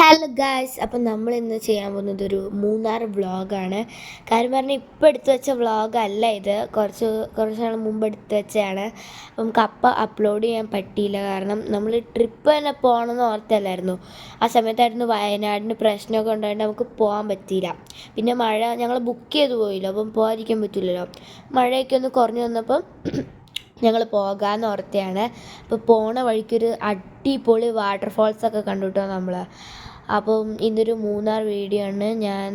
Hello guys അപ്പം നമ്മൾ ഇന്ന് ചെയ്യാൻ പോകുന്നത് ഒരു മൂന്നാർ വ്ളോഗാണ് കാര്യം പറഞ്ഞാൽ ഇപ്പോൾ എടുത്തു വെച്ച വ്ളോഗല്ല ഇത്. കുറച്ച് കുറച്ച് നാൾ മുമ്പ് എടുത്തു വെച്ചതാണ്. നമുക്ക് അപ്പം അപ്ലോഡ് ചെയ്യാൻ പറ്റിയില്ല. കാരണം നമ്മൾ ട്രിപ്പ് തന്നെ പോകണമെന്ന് ഓർത്തല്ലായിരുന്നു. ആ സമയത്തായിരുന്നു വയനാടിന് പ്രശ്നമൊക്കെ ഉണ്ടായിട്ട് നമുക്ക് പോകാൻ പറ്റിയില്ല. പിന്നെ മഴ ഞങ്ങൾ ബുക്ക് ചെയ്ത് പോയില്ലോ. അപ്പം പോകാതിരിക്കാൻ പറ്റില്ലല്ലോ. മഴയൊക്കെ ഒന്ന് കുറഞ്ഞു വന്നപ്പം ഞങ്ങൾ പോകാമെന്ന് ഓർത്തയാണ്. അപ്പോൾ പോണ വഴിക്കൊരു അടിപൊളി വാട്ടർഫോൾസൊക്കെ കണ്ടു കേട്ടോ നമ്മൾ അപ്പം ഇന്നൊരു മൂന്നാർ വീഡിയോ ആണ്. ഞാൻ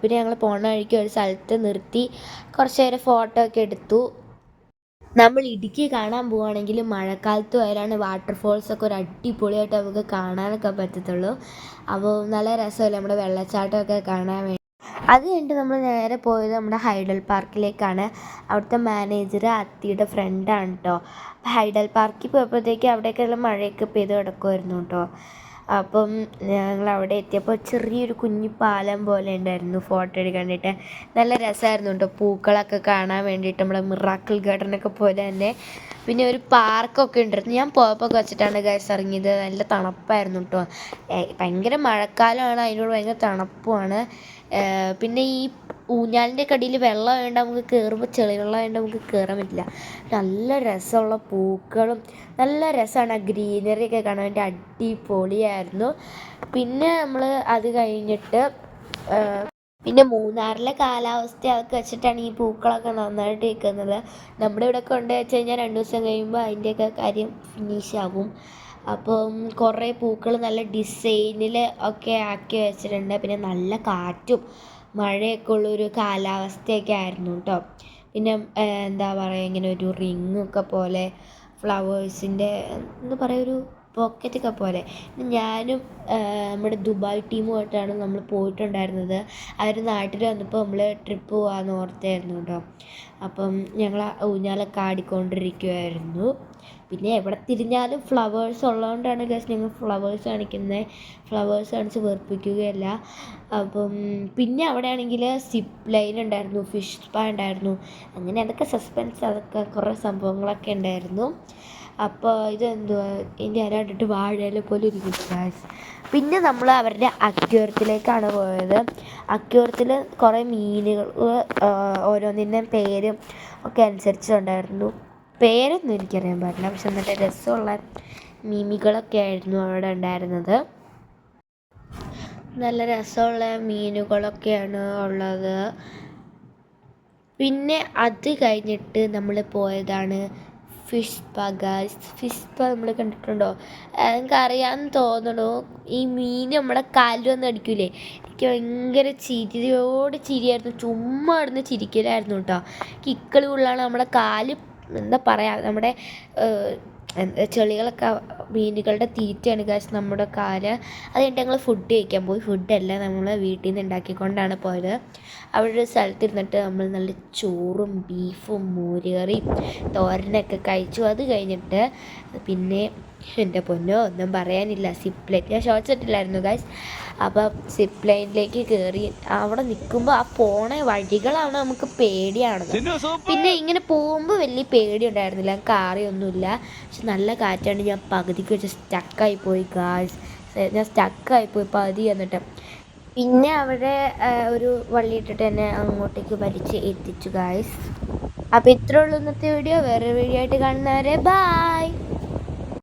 പിന്നെ ഞങ്ങൾ പോണ വഴിക്ക് ഒരു സ്ഥലത്ത് നിർത്തി കുറച്ച് നേരം ഫോട്ടോ ഒക്കെ എടുത്തു. നമ്മൾ ഇടുക്കി കാണാൻ പോവുകയാണെങ്കിൽ മഴക്കാലത്ത് വരാണ് വാട്ടർഫോൾസ് ഒക്കെ ഒരു അടിപൊളിയായിട്ട് നമുക്ക് കാണാനൊക്കെ പറ്റത്തുള്ളൂ. അപ്പോൾ നല്ല രസമല്ലേ നമ്മുടെ വെള്ളച്ചാട്ടമൊക്കെ കാണാൻ വേണ്ടി അത് കഴിഞ്ഞിട്ട് നമ്മൾ നേരെ പോയത് നമ്മുടെ ഹൈഡൽ പാർക്കിലേക്കാണ്. അവിടുത്തെ മാനേജർ അത്തിയുടെ ഫ്രണ്ടാണ് കേട്ടോ ഹൈഡൽ പാർക്കിൽ പോയപ്പോഴത്തേക്ക് അവിടെയൊക്കെയുള്ള മഴയൊക്കെ പെയ്ത് കിടക്കുമായിരുന്നു കേട്ടോ അപ്പം ഞങ്ങൾ അവിടെ എത്തിയപ്പോൾ ചെറിയൊരു കുഞ്ഞു പാലം പോലെ ഉണ്ടായിരുന്നു ഫോട്ടോ എടുക്കാൻ വേണ്ടിയിട്ട് നല്ല രസമായിരുന്നു കേട്ടോ. പൂക്കളൊക്കെ കാണാൻ വേണ്ടിയിട്ട് നമ്മളെ മിറാക്കിൾ ഗാർഡനൊക്കെ പോലെ തന്നെ. പിന്നെ ഒരു പാർക്കൊക്കെ ഉണ്ടായിരുന്നു. ഞാൻ പോയപ്പോൾ വെച്ചിട്ടാണ് ഗൈസ് ഇറങ്ങിയത്. നല്ല തണുപ്പായിരുന്നു കേട്ടോ. ഭയങ്കര മഴക്കാലമാണ്. അതിനോട് ഭയങ്കര തണുപ്പുമാണ്. പിന്നെ ഈ ഊഞ്ഞാലിന്റെ കടിയിൽ വെള്ളം ആയതുകൊണ്ട് നമുക്ക് കയറുമ്പോൾ ചെളി വെള്ളം ആയതുകൊണ്ട് നമുക്ക് കയറാൻ പറ്റില്ല. നല്ല രസമുള്ള പൂക്കളും നല്ല രസമാണ് ആ ഗ്രീനറി ഒക്കെ കാണാൻ വേണ്ടി അടിപൊളിയായിരുന്നു. പിന്നെ നമ്മൾ അത് കഴിഞ്ഞിട്ട് പിന്നെ മൂന്നാറിലെ കാലാവസ്ഥ അതൊക്കെ വെച്ചിട്ടാണ് ഈ പൂക്കളൊക്കെ നന്നായിട്ട് നിൽക്കുന്നത്. നമ്മുടെ ഇവിടെ കൊണ്ട് വെച്ച് കഴിഞ്ഞാൽ രണ്ട് ദിവസം കഴിയുമ്പോൾ അതിന്റെയൊക്കെ കാര്യം ഫിനിഷ് ആകും. അപ്പം കുറേ പൂക്കൾ നല്ല ഡിസൈനിൽ ഒക്കെ ആക്കി വെച്ചിട്ടുണ്ട്. പിന്നെ നല്ല കാറ്റും മഴയൊക്കെ ഉള്ളൊരു കാലാവസ്ഥയൊക്കെ ആയിരുന്നു കേട്ടോ പിന്നെ എന്താ പറയുക ഇങ്ങനെ ഒരു റിങ്ങൊക്കെ പോലെ ഫ്ലവേഴ്സിന്റെ എന്താ പറയുക ഒരു പോക്കറ്റൊക്കെ പോലെ ഞാനും നമ്മുടെ ദുബായ് ടീമുമായിട്ടാണ് നമ്മൾ പോയിട്ടുണ്ടായിരുന്നത്. അവർ നാട്ടിൽ വന്നപ്പോൾ നമ്മൾ ട്രിപ്പ് പോകാമെന്ന് ഓർത്തായിരുന്നു കേട്ടോ അപ്പം ഞങ്ങൾ ഊഞ്ഞാലൊക്കെ ആടിക്കൊണ്ടിരിക്കുമായിരുന്നു പിന്നെ എവിടെ തിരിഞ്ഞാലും ഫ്ലവേഴ്സ് ഉള്ളതുകൊണ്ടാണ് ഗസ് ഞങ്ങൾ ഫ്ലവേഴ്സ് കാണിക്കുന്നത് ഫ്ലവേഴ്സ് കാണിച്ച് വെറുപ്പിക്കുകയല്ല അപ്പം പിന്നെ അവിടെ ആണെങ്കിൽ സിപ്പ് ലൈൻ ഉണ്ടായിരുന്നു ഫിഷ് സ്പാ ഉണ്ടായിരുന്നു. അങ്ങനെ അതൊക്കെ സസ്പെൻസ് അതൊക്കെ കുറേ സംഭവങ്ങളൊക്കെ ഉണ്ടായിരുന്നു. അപ്പോൾ ഇതെന്തുവാ? ഇതിന്റെ ഇല കണ്ടിട്ട് വാഴയില പോലെ ഇരിക്കും പിന്നെ നമ്മൾ അവരുടെ അക്യൂറത്തിലേക്കാണ് പോയത്. അക്യൂറത്തിൽ കുറേ മീനുകൾ ഓരോന്നിന്റെ പേരും ഒക്കെ അനുസരിച്ചുണ്ടായിരുന്നു പേരൊന്നും എനിക്കറിയാൻ പാടില്ല. പക്ഷെ നല്ല രസമുള്ള മീമികളൊക്കെ ആയിരുന്നു അവിടെ ഉണ്ടായിരുന്നത്. നല്ല രസമുള്ള മീനുകളൊക്കെയാണ് ഉള്ളത്. പിന്നെ അത് കഴിഞ്ഞിട്ട് നമ്മൾ പോയതാണ് ഫിഷ് പകാസ് ഫിഷ് പ നമ്മൾ കണ്ടിട്ടുണ്ടോ? എനിക്ക് അറിയാമെന്ന് തോന്നണു. ഈ മീൻ നമ്മുടെ കാലിൽ വന്ന് അടിക്കൂലേ. എനിക്ക് ഭയങ്കര ചിരിയോട് ചിരിയായിരുന്നു. ചുമ്മാ ഇടുന്ന് ചിരിക്കലായിരുന്നു കേട്ടോ കിക്കളി ഉള്ളാണ് നമ്മുടെ കാൽ എന്താ പറയുക നമ്മുടെ ചെളികളൊക്കെ മീനുകളുടെ തീറ്റയാണ് കാശ് നമ്മുടെ കാൽ. അത് കഴിഞ്ഞിട്ട് ഞങ്ങൾ ഫുഡ് കഴിക്കാൻ പോയി. ഫുഡെല്ലാം നമ്മൾ വീട്ടിൽ നിന്ന് ഉണ്ടാക്കിക്കൊണ്ടാണ് പോയത്. അവിടെ ഒരു സ്ഥലത്ത് ഇരുന്നിട്ട് നമ്മൾ നല്ല ചോറും ബീഫും മോരുകറിയും തോരനൊക്കെ കഴിച്ചു. അത് കഴിഞ്ഞിട്ട് പിന്നെ എന്റെ പൊന്നോ ഒന്നും പറയാനില്ല. സിപ്പ് ലൈൻ ഞാൻ ഷോർട്സ് ഇട്ടില്ലായിരുന്നു ഗൈസ് അപ്പം സിപ്പ് ലൈനിലേക്ക് കയറി അവിടെ നിൽക്കുമ്പോൾ ആ പോണ വഴികളാണ് നമുക്ക് പേടിയാണ് പിന്നെ ഇങ്ങനെ പോകുമ്പോൾ വലിയ പേടി ഉണ്ടായിരുന്നില്ല കാറിയൊന്നുമില്ല പക്ഷെ നല്ല കാറ്റാണ്. ഞാൻ പകുതിക്ക് വെച്ച് സ്റ്റക്കായി പോയി ഗായ്സ് ഞാൻ സ്റ്റക്കായി പോയി പകുതി എന്നിട്ട് പിന്നെ അവിടെ ഒരു വള്ളി ഇട്ടിട്ട് എന്നെ അങ്ങോട്ടേക്ക് വലിച്ച് എത്തിച്ചു ഗായ്സ് അപ്പോൾ ഇത്രയുള്ളൂ ഇന്നത്തെ വീഡിയോ വേറെ വീഡിയോ ആയിട്ട് കാണുന്നവരെ ബായ്